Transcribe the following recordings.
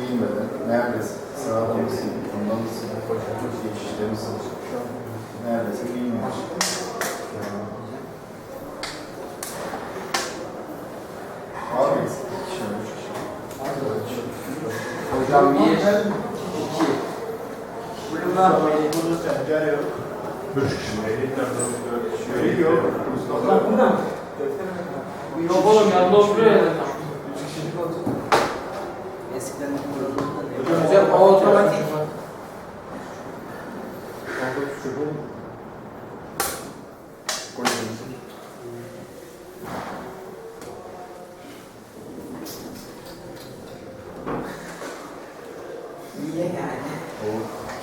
eğilmeden neredesin? Sağda mısın? Ondan mısın? Geçişte misin? Neredesin? Bilmiyorsun. Abi, iki kişi, üç kişi. Hocam bir, iki. Bunlar Üç kişi. Öyle yok. Mustafa. Yok oğlum yanında oturuyor ya. Eskiden Hocam o otomatik. niye yani? O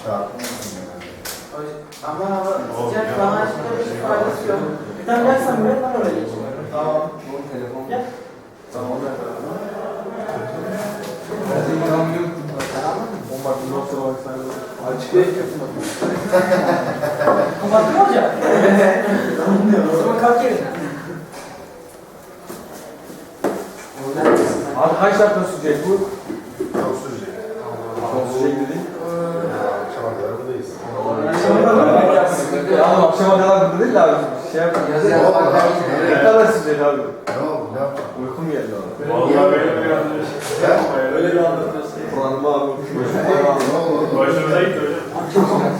çarpmasın yani. Ama hava sıcak bana aşkına bir şey faydası yok. Bir tane dersen ben ben oraya geçeyim. Tamam. Gel. Tamam. Açık değil Kapattın mı hocam? O zaman kalk yerine. Abi kaç dakika sürecek bu? Çok sürecek. Çok sürecek dedi. Akşama kadar buradayız. Akşama kadar burada değil de abi. Şey yapalım. Yazı. Ne kadar sürecek abi? Ne oldu? Ne yaptın? Uykum geldi abi. Vallahi böyle bir Sen? öyle bir anlatıyorsun. Başımıza gitti hocam.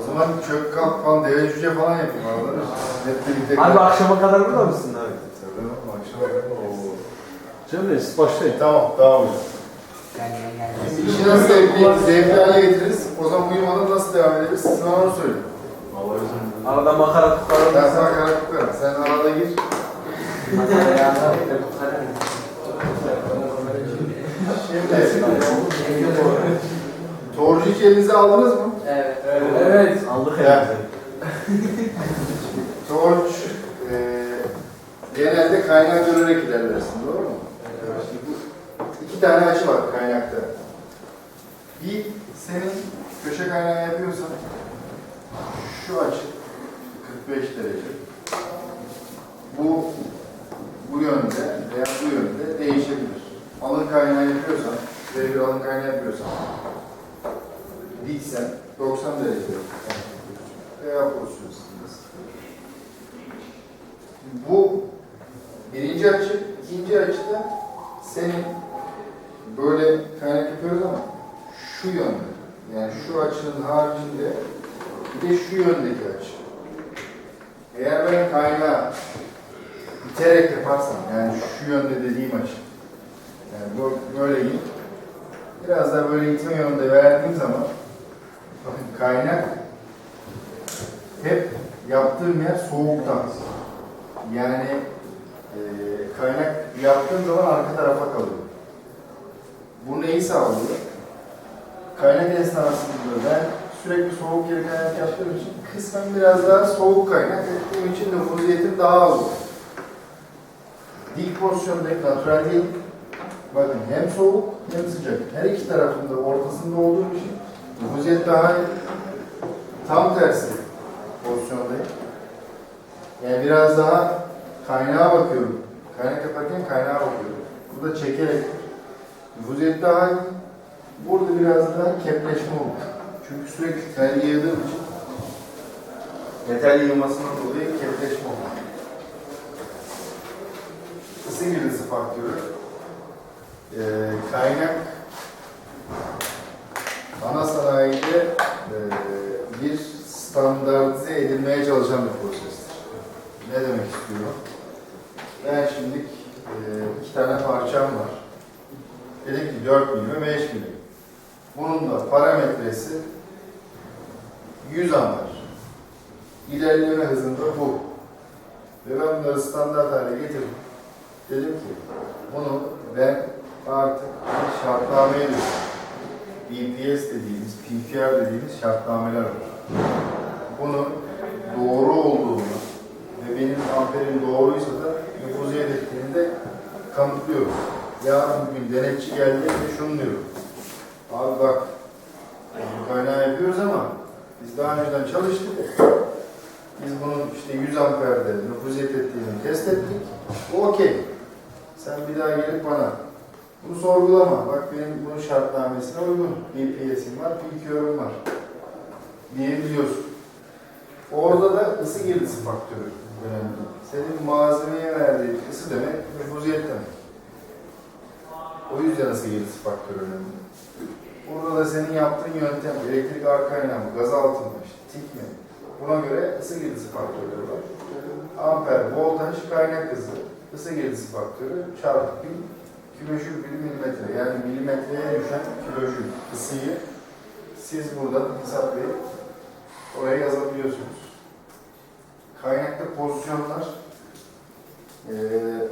O zaman çök kalk falan deve cüce falan yapayım araları. Hep birlikte. Abi akşama kadar burada mısın abi? Tabii akşama kadar. Siz başlayın. Tamam, tamam hocam. İşi nasıl zevkli, zevkli hale getiririz? O zaman uyumadan nasıl devam ederiz? Siz bana onu söyleyin. Arada makara Ben tutarım. sana karar vermem. Sen arada gir. Şimdi torcik elinize aldınız mı? Evet. Evet. Aldık Evet. Torç e, genelde kaynağı görerek ilerlersin. Doğru mu? Şimdi bu iki tane açı var kaynakta. Bir senin köşe kaynağı yapıyorsan şu açı 45 derece. Bu bu yönde veya bu yönde değişebilir. Alın kaynağı yapıyorsan, ve bir alın kaynağı yapıyorsan diksen 90 derece veya pozisyonsundasın. Bu birinci açı, ikinci açıda senin böyle kaynak yapıyoruz ama şu yönde. Yani şu açının haricinde bir de şu yöndeki açı. Eğer ben kaynağı iterek yaparsam, yani şu yönde dediğim açı, böyle in, biraz daha böyle itme yönünde verdiğim zaman bakın kaynak hep yaptığım yer soğuktan. Yani e, kaynak yaptığım zaman arka tarafa kalıyor. Bu neyi sağlıyor? Kaynak esnasında ben sürekli soğuk yeri kaynak yaptığım için kısmen biraz daha soğuk kaynak ettiğim için nüfuziyetim daha az olur. Dik pozisyondaki natural değil. Bakın hem soğuk hem sıcak. Her iki tarafında ortasında olduğum için nüfuziyet daha. Tam tersi pozisyondayım. Yani biraz daha kaynağa bakıyorum. Kaynak yaparken kaynağa bakıyorum. Burada çekerek nüfuziyet daha. Burada biraz daha kepleşme olur. Çünkü sürekli tel yığdığım için metal yığmasından dolayı kepleşme olur. Isı girdisi faktörü. Ee, kaynak ana sanayide e, bir standartize edilmeye çalışan bir prosestir. Ne demek istiyorum? Ben şimdi e, iki tane parçam var. Dedim ki 4 milim ve 5 milim. Bunun da parametresi 100 amper. İlerleme hızında bu. Ve ben bunları standart hale getirdim. Dedim ki bunu ben artık döküyorum. BPS dediğimiz, PPR dediğimiz şartnameler var. Bunun doğru olduğunu ve benim amperim doğruysa da nüfuziyet ettiğini de kanıtlıyorum. Yarın bugün denetçi geldi ve şunu diyorum. Abi bak, kaynağı yapıyoruz ama biz daha önceden çalıştık. Biz bunun işte 100 amperde nüfuziyet ettiğini test ettik. Bu okey. Sen bir daha gelip bana Bunu sorgulama. Bak benim bunun şartnamesine uygun. BPS'im var, PQ'm var. Diyebiliyorsun. Orada da ısı girdisi faktörü önemli. Senin malzemeye verdiğin ısı demek, nüfuziyet demek. O yüzden ısı girdisi faktörü önemli. Burada da senin yaptığın yöntem, elektrik arka kaynağı mı, gaz altı mı, işte, tik mi? Buna göre ısı girdisi faktörleri var. Amper, voltaj, kaynak hızı, ısı girdisi faktörü çarpı bin kilojül bölü milimetre. Yani milimetreye düşen kilojül ısıyı siz buradan hesaplayıp oraya yazabiliyorsunuz. Kaynakta pozisyonlar eee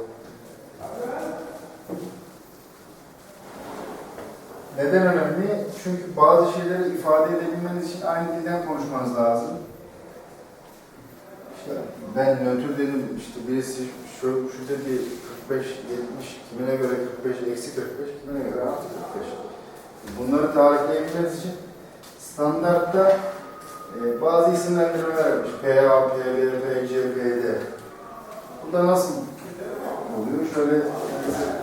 neden önemli? Çünkü bazı şeyleri ifade edebilmeniz için aynı dilden konuşmanız lazım. İşte ben nötr dedim, işte birisi şu dedi 45, 70, kimine göre 45, eksi 45, kimine göre artı 45. Bunları tarifleyebilmeniz için standartta e, bazı isimlendirmeler yapmış. PA, PB, PC, PD. Bu da nasıl oluyor? Şöyle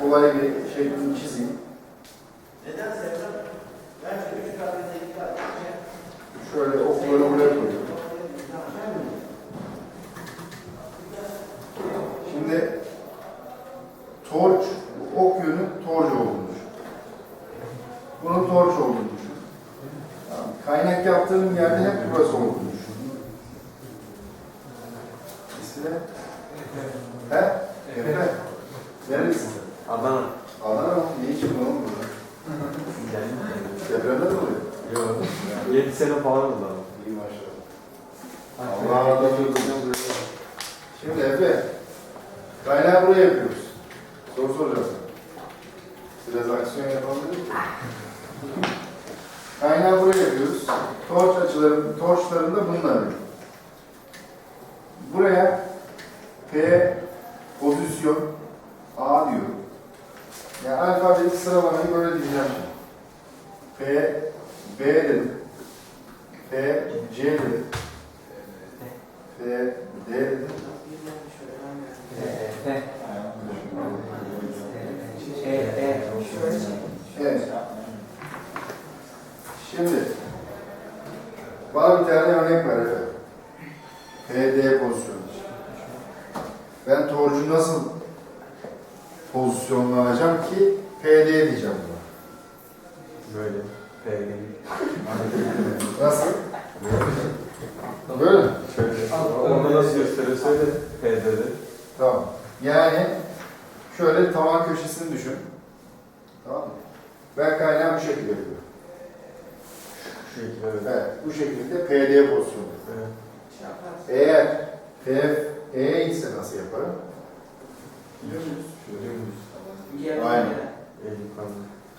kolay bir şeklini çizeyim. Şöyle okları buraya koyuyorum. Şimdi torç, ok yönü torç düşün. Bunun torç olduğunu düşün. Tamam. Kaynak yaptığım yerde hep burası düşün. İsmi? He? Efe. Nerelisin? Adana. Adana mı? Ne için bu oğlum burada? Depremde mi oluyor? Yok. 7 sene falan oldu abi. İyi maşallah. Allah razı olsun. Şimdi Efe, kaynağı buraya yapıyoruz. Soracağız. Biraz aksiyon yapalım dedik ki. Kaynağı buraya yapıyoruz. Torç açıların, torçlarını da bununla arıyorum. Buraya P pozisyon A diyorum. Yani alfabetik sıralamayı böyle diyeceğim. P, B dedim. P, C dedim. P, D dedim. Evet. Şimdi bana bir tane örnek ver efendim. PD pozisyonu için. Ben torcu nasıl pozisyonlanacağım ki PD diyeceğim buna. Böyle. Böyle. Nasıl? Böyle? Şöyle. Orada nasıl gösteriyor söyle. PD'de. Tamam. Yani şöyle tavan köşesini düşün. Tamam mı? Ben kaynağı bu şekilde yapıyorum. Şu şekilde evet. Evet, bu şekilde PD pozisyonu. Evet. Eğer PF E'ye ise nasıl yaparım? Şöyle. Aynen.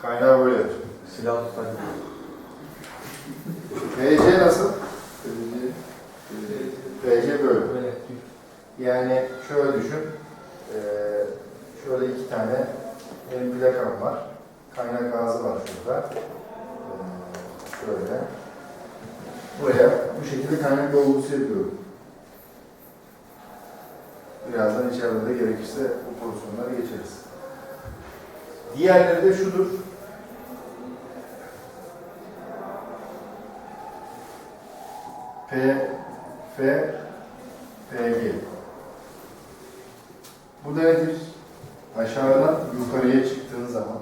Kaynağı böyle yapacağım. Silah gibi. PC nasıl? PC böyle. Yani şöyle düşün. Ee, şöyle iki tane benim plakam var. Kaynak ağzı var şurada. Ee, şöyle. Buraya bu şekilde kaynak dolgusu yapıyorum. Birazdan içeride de gerekirse bu pozisyonlara geçeriz. Diğerleri de şudur. P, F, PG. Bu da nedir? Aşağıdan yukarıya çıktığın zaman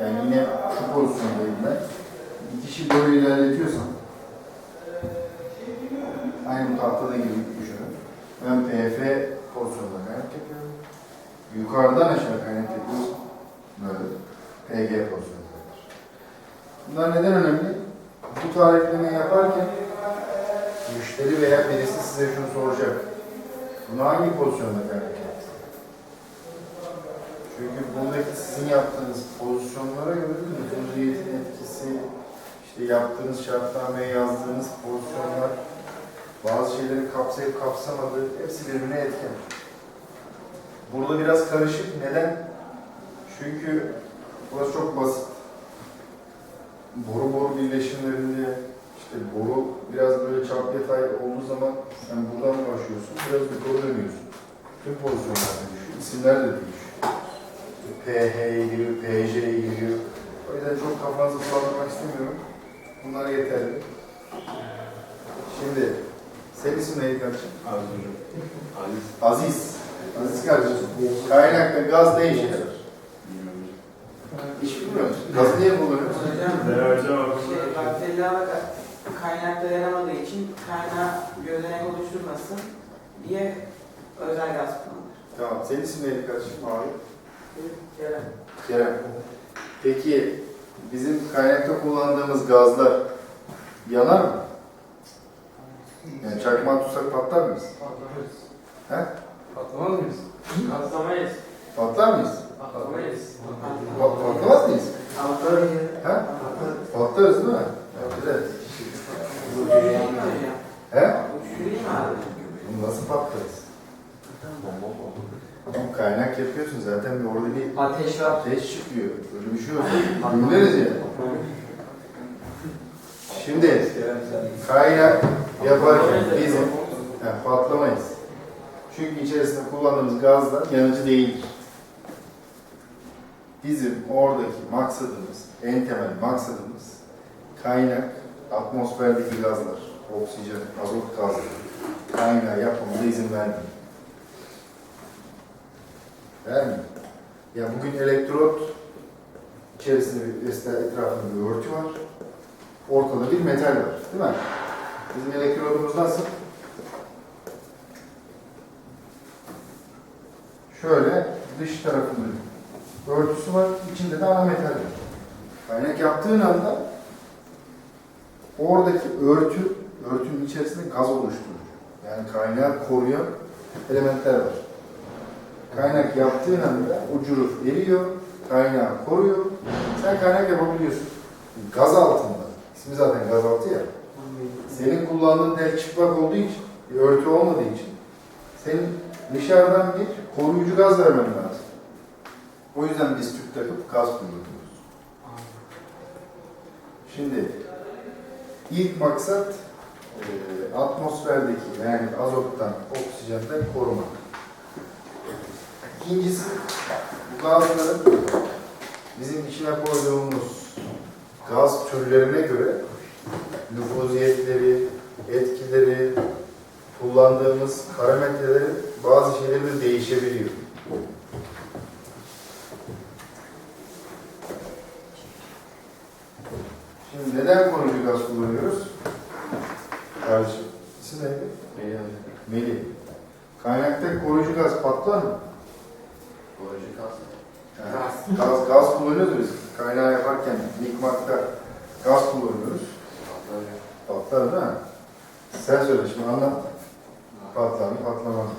yani yine şu pozisyondayım ben. Bir kişi böyle ilerletiyorsam aynı tahtada gibi düşünün. Ben PF pozisyonda kaynak yapıyorum. Yukarıdan aşağı kaynak yapıyorsam böyle PG pozisyondadır. Bunlar neden önemli? Bu tariflemeyi yaparken müşteri veya birisi size şunu soracak. Bunu hangi pozisyonda kaynak? Çünkü buradaki sizin yaptığınız pozisyonlara göre nüfuziyetin etkisi, işte yaptığınız şartnameye yazdığınız pozisyonlar, bazı şeyleri kapsayıp kapsamadığı hepsi birbirine etken. Burada biraz karışık. Neden? Çünkü burası çok basit. Boru boru birleşimlerinde işte boru biraz böyle çap yatay olduğu zaman sen buradan başlıyorsun, biraz yukarı dönüyorsun. Tüm pozisyonlar değişiyor, isimler de değişiyor. PH'ye giriyor, PJ'ye giriyor. O yüzden çok kafanızı bulandırmak istemiyorum. Bunlar yeterli. Şimdi, senin isim neydi kardeşim? Aziz. Aziz. Aziz. Aziz kardeşim. Kaynakta gaz ne işe yarar? Bilmiyorum. Hiç bilmiyor musun? Gazı niye kullanıyoruz? Şey, bakteriler bak kaynakta yanamadığı için kaynağı gözenek oluşturmasın diye özel gaz kullanılır. Tamam. Senin isim neydi kardeşim? Abi. Kerem. Kerem. Peki bizim kaynakta kullandığımız gazlar yanar mı? Yani çakmağı tutsak patlar mıyız? Patlamayız. He? Patlamaz mıyız? Patlamayız. Patlar mıyız? Patlamayız. Pat- patlamaz mıyız? Altları He? Patlarız değil mi? Evet. He? Nasıl patlarız? Bomba mı? Oğlum kaynak yapıyorsun zaten bir orada bir Ateş var. ateş çıkıyor. Bir şey yok. Gümleriz ya. Şimdi kaynak yaparken bizim yani patlamayız. Çünkü içerisinde kullandığımız gazlar yanıcı değildir. Bizim oradaki maksadımız, en temel maksadımız kaynak, atmosferdeki gazlar, oksijen, azot gazları kaynağı yapmamıza izin vermiyor. Vermiyor. Ya bugün elektrot içerisinde bir etrafında bir örtü var. Ortada bir metal var. Değil mi? Bizim elektrodumuz nasıl? Şöyle dış tarafında örtüsü var. içinde de ana metal var. Kaynak yaptığın anda oradaki örtü, örtünün içerisinde gaz oluşturur. Yani kaynağı koruyan elementler var. Kaynak yaptığın anda ucuru eriyor, kaynağı koruyor. Sen kaynak yapabiliyorsun. Gaz altında. İsmi zaten gaz altı ya. Senin kullandığın tel çıplak olduğu için, bir örtü olmadığı için senin dışarıdan bir koruyucu gaz vermen lazım. O yüzden biz tüp takıp gaz kullanıyoruz. Şimdi ilk maksat e, atmosferdeki yani azottan, oksijenden korumak. İkincisi bu gazların bizim içine koyduğumuz gaz türlerine göre nüfuziyetleri, etkileri, kullandığımız parametreleri bazı şeyleri de değişebiliyor. Şimdi neden koruyucu gaz kullanıyoruz? Kardeşim, isim neydi? Melih hocam. Melih. Kaynakta koruyucu gaz patlar mı? Koruyucu gaz. Yani gaz, gaz kullanıyoruz biz. Kaynağı yaparken yıkmakta gaz kullanıyoruz. Patlar değil mi? Sen söyle şimdi anlat. Patlar mı patlamaz mı?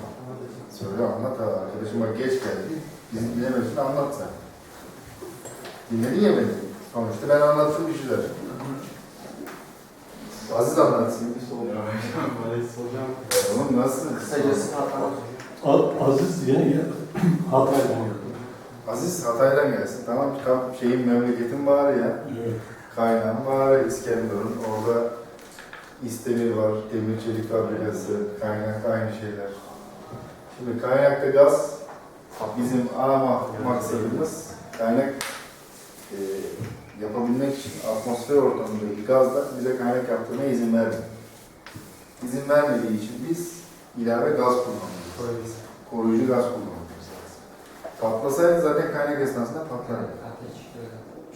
Söyle anlat ha. Arkadaşım bak geç geldi. Bizim bilemezsin anlat sen. Dinledin ya beni. Sonuçta ben anlattım bir şeyler. Aziz anlatsın. Hocam. Oğlum nasıl? Kısacası patlamaz. A- Aziz yeni geldi. Hatay'dan geldi. Aziz Hatay'dan gelsin. Tamam tam şeyin memleketin var ya. Evet. Var İskenderun. Orada İstemir var, demir çelik fabrikası, kaynak aynı şeyler. Şimdi kaynakta gaz bizim ana ma- maksadımız kaynak e, yapabilmek için atmosfer ortamındaki gazlar bize kaynak yaptırmaya izin vermiyor. İzin vermediği için biz ilave gaz kullanıyoruz. Koruyucu gaz kullanıyoruz. Patlasaydı zaten kaynak esnasında patlardı.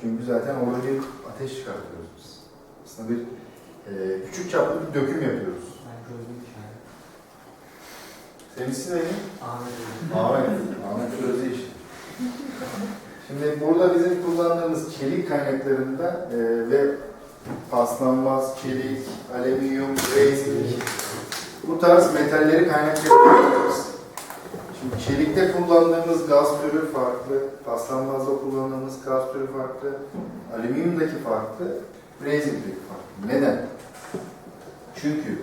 Çünkü zaten orada bir ateş çıkartıyoruz biz. Aslında bir e, küçük çaplı bir döküm yapıyoruz. Senin ismin neydi? Ahmet. Ahmet Sözlü işte. Şimdi burada bizim kullandığımız çelik kaynaklarında e, ve paslanmaz çelik, alüminyum, resin bu tarz metalleri kaynak yapıyoruz. Şimdi çelikte kullandığımız gaz türü farklı, paslanmazda kullandığımız gaz türü farklı, alüminyumdaki farklı, rezindeki farklı. Neden? Çünkü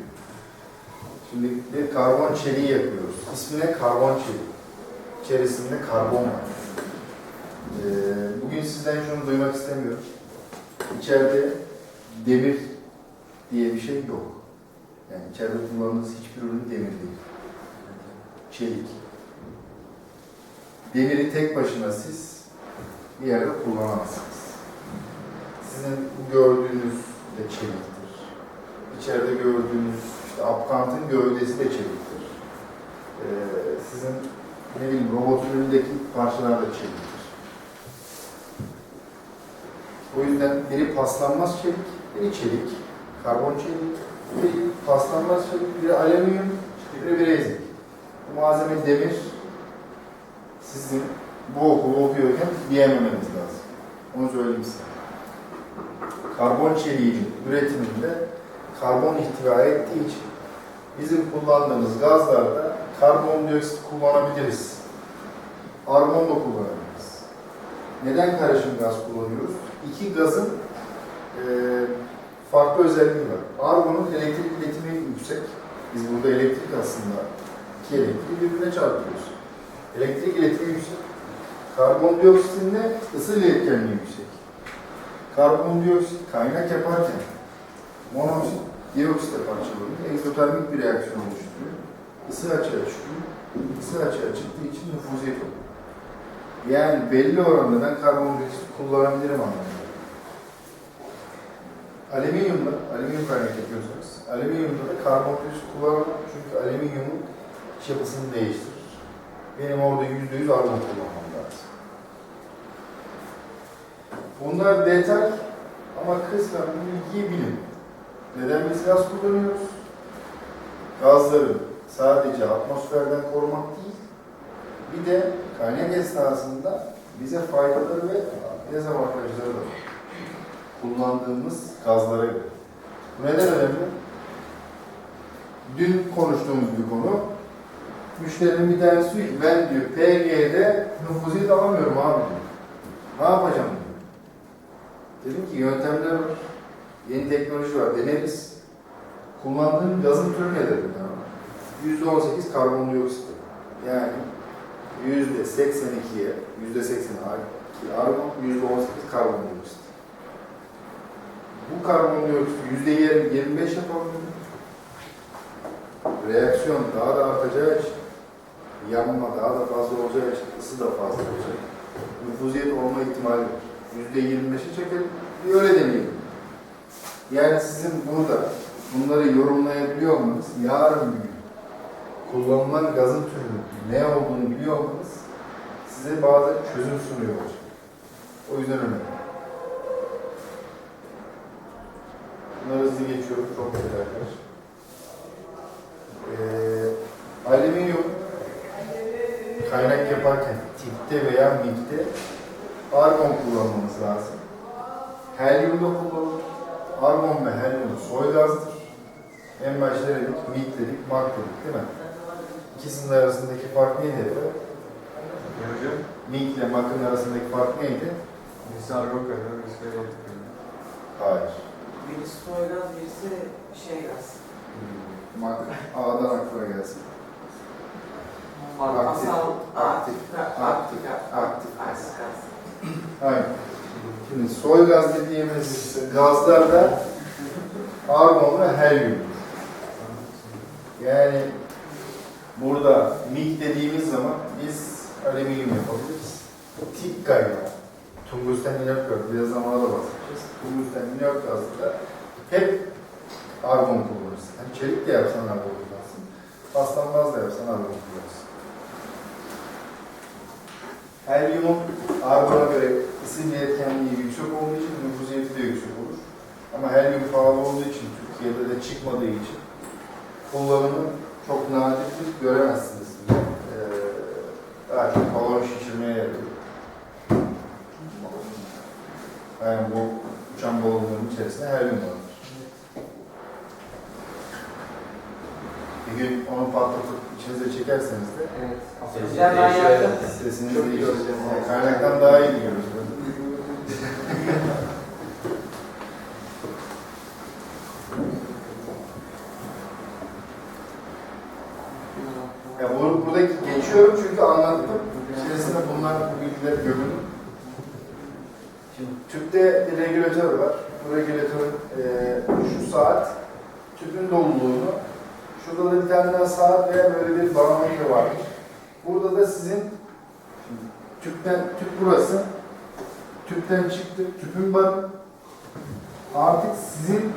şimdi bir karbon çeliği yapıyoruz. İsmine karbon çeliği. İçerisinde karbon var. Ee, bugün sizden şunu duymak istemiyorum. İçeride demir diye bir şey yok. Yani içeride kullandığınız hiçbir ürün demir değil. Çelik. Demiri tek başına siz bir yerde kullanamazsınız. Sizin bu gördüğünüz de çeliktir. İçeride gördüğünüz işte apkantın gövdesi de çeliktir. Ee, sizin ne bileyim robotun önündeki parçalar da çeliktir. O yüzden biri paslanmaz çelik, biri çelik, karbon çelik, biri paslanmaz çelik, biri alüminyum, biri bilezik. Bu malzeme demir. Sizin bu okulu okuyorken diyememeniz lazım. Onu söyleyeyim size. Karbon çeliğinin üretiminde karbon ihtiva ettiği için bizim kullandığımız gazlarda karbondioksit kullanabiliriz. Argon da kullanabiliriz. Neden karışım gaz kullanıyoruz? İki gazın eee, farklı özelliği var. Argonun elektrik iletimi yüksek. Biz burada elektrik aslında iki elektriği birbirine çarpıyoruz. Elektrik iletimi yüksek. Karbondioksitin de ısı iletkenliği yüksek. Karbondioksit kaynak yaparken monoksit dioksitle parçalanıyor. Egzotermik bir reaksiyon oluşturuyor. Isı açığa çıkıyor. Isı açığa çıktığı için nüfuziyet oluyor. Yani belli oranda ben karbondioksit kullanabilirim anlamında. Alüminyumda, alüminyum kaynak yapıyorsanız, alüminyumda da karbondioksit kullanamam çünkü alüminyumun yapısını değiştirir. Benim orada yüzde yüz argon kullanmam lazım. Bunlar detay ama kısmen bilgiyi bilin. Neden biz gaz kullanıyoruz? Gazları sadece atmosferden korumak değil, bir de kaynak esnasında bize faydaları ve dezavantajları da var. Kullandığımız gazlara göre. Bu neden önemli? Dün konuştuğumuz bir konu. Müşterinin bir tanesi diyor ki ben diyor PG'de nüfuziyet alamıyorum abi diyor. Ne yapacağım diyor. Dedim ki yöntemler var. Yeni teknoloji var. Deneriz. Kullandığın gazın türü ne dedim. Tamam. %18 karbondioksit. Yani %82'ye, %80'e argon, %18 karbondioksit. Bu karbondioksit %25 yapabilir. Reaksiyon daha da artacağı için, yanma daha da fazla olacağı için, ısı da fazla olacak. Nüfuziyet olma ihtimali var. %25'i çekelim, bir öyle deneyelim. Yani sizin burada bunları yorumlayabiliyor olmanız, yarın gün kullanılan gazın türünün ne olduğunu biliyor olmanız size bazı çözüm sunuyor olacak. O yüzden önemli. Bunları hızlı geçiyorum, çok güzel arkadaşlar. Ee, alüminyum kaynak yaparken tipte veya mikte argon kullanmamız lazım. Helyum da kullanılır. Argon ve helyum soy gazdır. En başta dedik, mik dedik, mak dedik değil mi? İkisinin arasındaki fark neydi? Hocam. Mik ile makın arasındaki fark neydi? Birisi argon kaynağı, birisi kaynağı. Hayır. Birisi soy gaz, birisi şey gaz. Mak A'dan aklıma gelsin. Aktif, aktif, aktif, aktif. Aynen. Şimdi soy gaz dediğimiz gazlarda argon ve helyum. Yani burada mik dediğimiz zaman biz alüminyum yapabiliriz. Tip kaynağı. Tungsten inert gaz. Biraz zamana da bahsedeceğiz. Tungsten inert gazda hep argon kullanırız. Yani çelik de yapsan argon kullanırsın. Paslanmaz da yapsan argon kullanırsın. Helyumun argona göre ısı iletkenliği yüksek olduğu için nüfuziyeti de yüksek olur. Ama helyum pahalı olduğu için Türkiye'de de çıkmadığı için kullanımı çok nadirdir, göremezsiniz. Ee, daha çok balon şişirmeye yarıyor. Yani bu uçan balonların içerisinde helyum vardır. Bir gün onu patlatıp içinize çekerseniz de Evet. Güzel ben yaptım. sesinizi Çok iyi hocam. Yani kaynaktan daha iyi duyuyoruz. Ya bunu burada geçiyorum çünkü anlattım. İçerisinde bunlar bu bilgiler gömülü. Şimdi tüpte bir regülatör var. Bu regülatörün eee, şu saat tüpün doluluğunu şurada da bir tane daha saat veya böyle bir barometre var. Burada da sizin tüpten tüp burası. tüpten çıktı, tüpün var. Artık sizin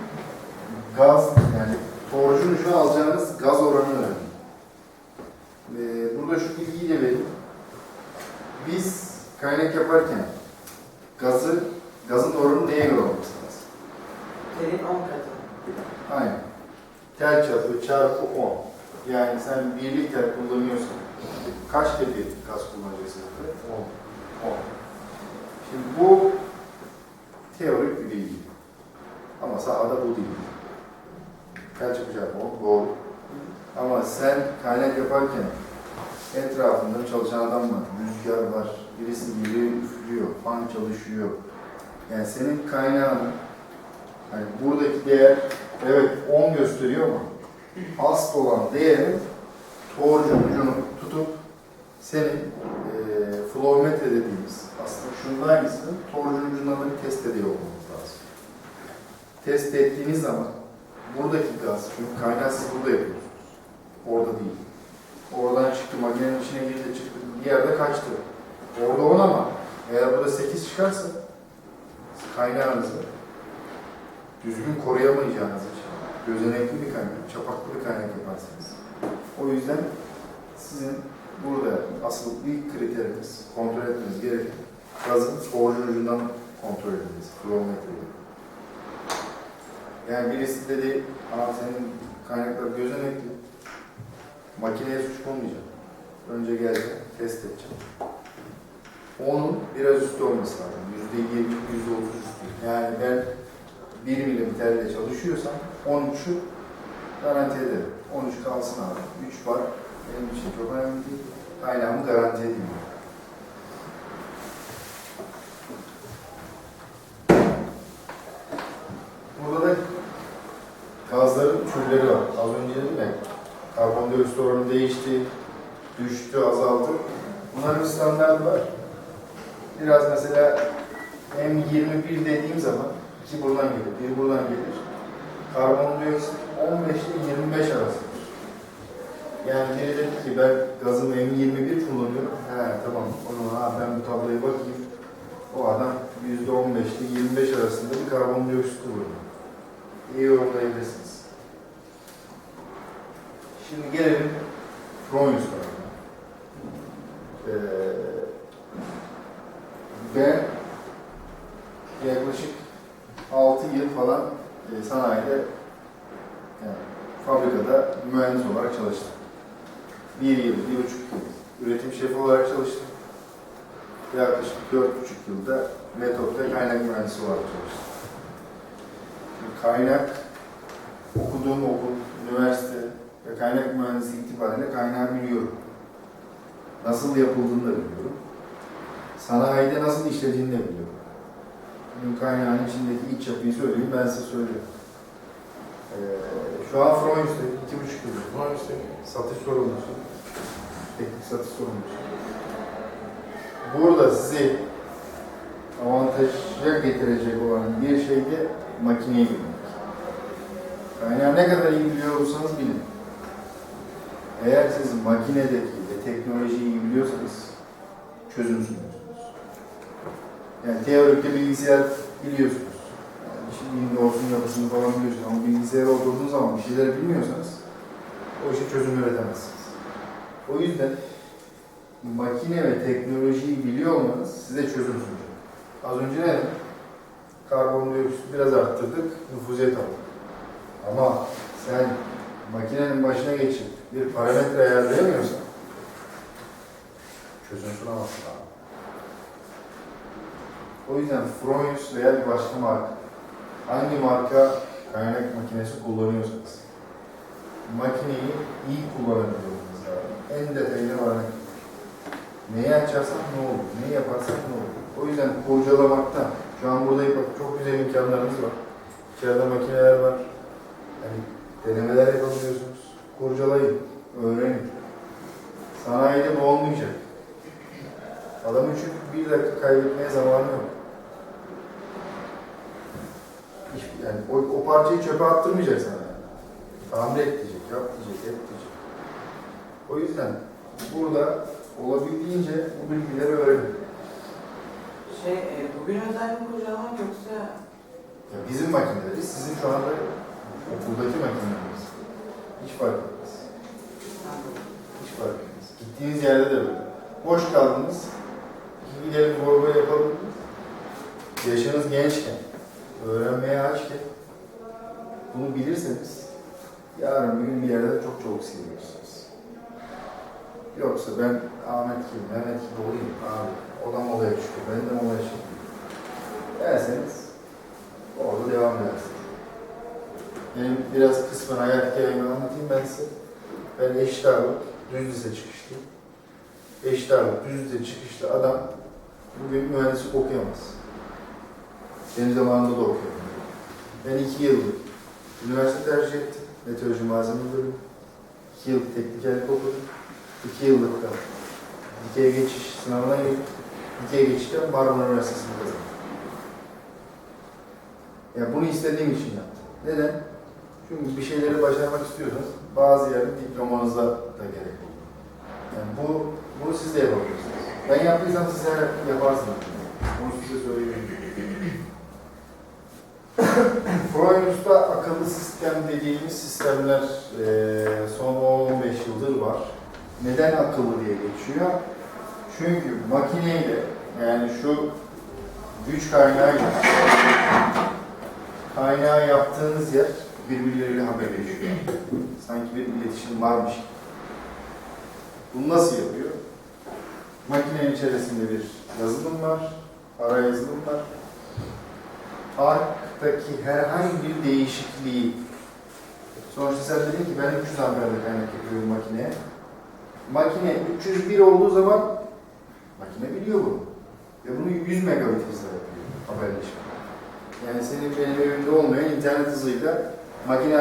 gaz, yani torcun ucuna alacağınız gaz oranı önemli. Ee, burada şu bilgiyi de vereyim. Biz kaynak yaparken gazı, gazın oranı neye göre olması lazım? Telin 10 katı. Aynen. Tel çarpı çarpı 10. Yani sen birlik tel kullanıyorsan kaç kedi gaz kullanacaksın? 10. 10. Şimdi bu teorik bir bilgi. Ama sahada bu değil. Çarpı çarpı 10 doğru. Ama sen kaynak yaparken etrafında çalışan adam var, rüzgar var, birisi geliyor üflüyor, fan çalışıyor. Yani senin kaynağın Hani buradaki değer evet 10 gösteriyor ama asıl olan değerin torcun ucunu tutup senin e, flowmetre dediğimiz aslında şunun aynısının torcun ucundan da bir test ediyor olmamız lazım. Test ettiğiniz zaman buradaki gaz, çünkü kaynağı siz burada yapıyorsunuz. Orada değil. Oradan çıktı, makinenin içine girdi çıktı, bir yerde kaçtı. Orada 10 ama eğer burada 8 çıkarsa kaynağınızı düzgün koruyamayacağınız için gözenekli bir kaynak, çapaklı bir kaynak yaparsınız. O yüzden sizin burada asıl ilk kriteriniz, kontrol etmeniz gereken gazın orijin ucundan kontrol ediniz, kilometreyi. Yani birisi dedi, Aa, senin kaynaklar gözenekli, makineye suç olmayacak. Önce geleceğim, test edeceğim. Onun biraz üstü olması lazım. Yüzde yirmi, yüzde otuz üstü. Yani ben 1 milimetreyle çalışıyorsam 13'ü garanti ederim. 13 kalsın abi. 3 var. Benim için çok önemli değil. Kaynağımı garanti edeyim. Burada da gazların türleri var. Az önce dedim ya, karbondioksit oranı değişti, düştü, azaldı. Bunların bir standartı var. Biraz mesela M21 dediğim zaman iki buradan gelir, bir buradan gelir. Karbondioksit 15 ile 25 arasıdır. Yani biri dedi ki ben gazımı M21 kullanıyorum. He tamam o zaman ben bu tabloya bakayım. O adam %15 ile 25 arasında bir karbondioksit kullanıyor. İyi yorumlayabilirsiniz. Şimdi gelelim Fronius tarafına. Ee, ben yaklaşık 6 yıl falan e, sanayide yani fabrikada mühendis olarak çalıştım. Bir yıl, bir buçuk yıl üretim şefi olarak çalıştım. Yaklaşık dört buçuk yılda Metot'ta kaynak mühendisi olarak çalıştım. Kaynak, okuduğum okul, üniversite ve kaynak mühendisi itibariyle kaynağı biliyorum. Nasıl yapıldığını da biliyorum. Sanayide nasıl işlediğini de biliyorum. Bugün kaynağın içindeki iç yapıyı söyleyeyim, ben size söylüyorum. Ee, şu an Fronius'ta, iki buçuk yıldır Fronius'ta satış sorumlusu, teknik satış sorumlusu. Burada sizi avantaja getirecek olan bir şey de makineye bilmek. Kaynağı ne kadar iyi biliyor olursanız bilin. Eğer siz makinedeki ve teknolojiyi iyi biliyorsanız çözüm sunuyorsunuz. Yani teorikte bilgisayar biliyorsunuz. İşin Windows'un yapısını falan biliyorsunuz ama bilgisayara oturduğunuz zaman bir şeyler bilmiyorsanız o işe çözüm üretemezsiniz. O yüzden makine ve teknolojiyi biliyor olmanız size çözüm sunacak. Az önce ne dedim? Karbondioksiti biraz arttırdık, nüfuziyet aldık. Ama sen makinenin başına geçip bir parametre ayarlayamıyorsan çözüm sunamazsın abi. O yüzden Fronius veya bir başka marka, hangi marka kaynak makinesi kullanıyorsanız, makineyi iyi kullanabilmeniz lazım. En detaylı olarak neyi açarsan ne olur, neyi yaparsan ne olur. O yüzden kurcalamaktan, şu an burada bak çok güzel imkanlarımız var. İçeride makineler var. Yani denemeler yapabiliyorsunuz. Kurcalayın, öğrenin. Sanayide bu olmayacak. Adamın çünkü bir dakika kaybetmeye zamanı yok. Hiç- yani o, o parçayı çöpe attırmayacak sana. yani. Tamir et diyecek, yap diyecek, et diyecek. O yüzden burada olabildiğince bu bilgileri öğrenin. Şey, e, bugün özel mi kurcalamak yoksa Ya bizim makineleri sizin şu anda okuldaki makineleriniz. Hiç fark etmez. Hiç fark etmez. Gittiğiniz yerde de böyle. Boş kaldınız. Gidelim borba yapalım. Yaşınız gençken, öğrenmeye açken bunu bilirseniz yarın bir gün bir yerde çok çok seviyorsunuz. Yoksa ben Ahmet gibi, Mehmet gibi olayım abi. O da molaya çıkıyor, ben de molaya çıkıyorum. Derseniz orada devam edersiniz. Benim biraz kısmen hayat hikayemi anlatayım ben size. Ben eşit ağırlık, düz lise çıkışlı. Eşit ağırlık, düz lise çıkışlı adam bugün mühendislik okuyamaz. Benim zamanımda da okuyamadım. Ben iki yıllık üniversite tercih ettim. Meteoroloji malzeme bölümü. İki yıl teknikerlik okudum. İki yıllık da dikey geçiş sınavına girdim. Dikey geçişte Marmara Üniversitesi'ni kazandım. Ya bunu istediğim için yaptım. Neden? Çünkü bir şeyleri başarmak istiyorsanız bazı yerde diplomanıza da gerek oluyor. Yani bu, bunu siz de yapabilirsiniz. Ben yaptıysam siz de yaparsınız. Bunu size söyleyeyim. Freudius'ta akıllı sistem dediğimiz sistemler eee, son 10-15 yıldır var. Neden akıllı diye geçiyor? Çünkü makineyle yani şu güç kaynağıyla kaynağı yaptığınız yer birbirleriyle haberleşiyor. Sanki bir iletişim varmış gibi. Bunu nasıl yapıyor? Makinenin içerisinde bir yazılım var, ara yazılım var. Arktaki herhangi bir değişikliği Sonuçta sen dedin ki ben 300 amperle kaynak yapıyorum makineye. Makine 301 olduğu zaman makine biliyor bunu. Ve bunu 100 megabit hızla yapıyor haberleşme. Yani senin benim evimde olmayan internet hızıyla makine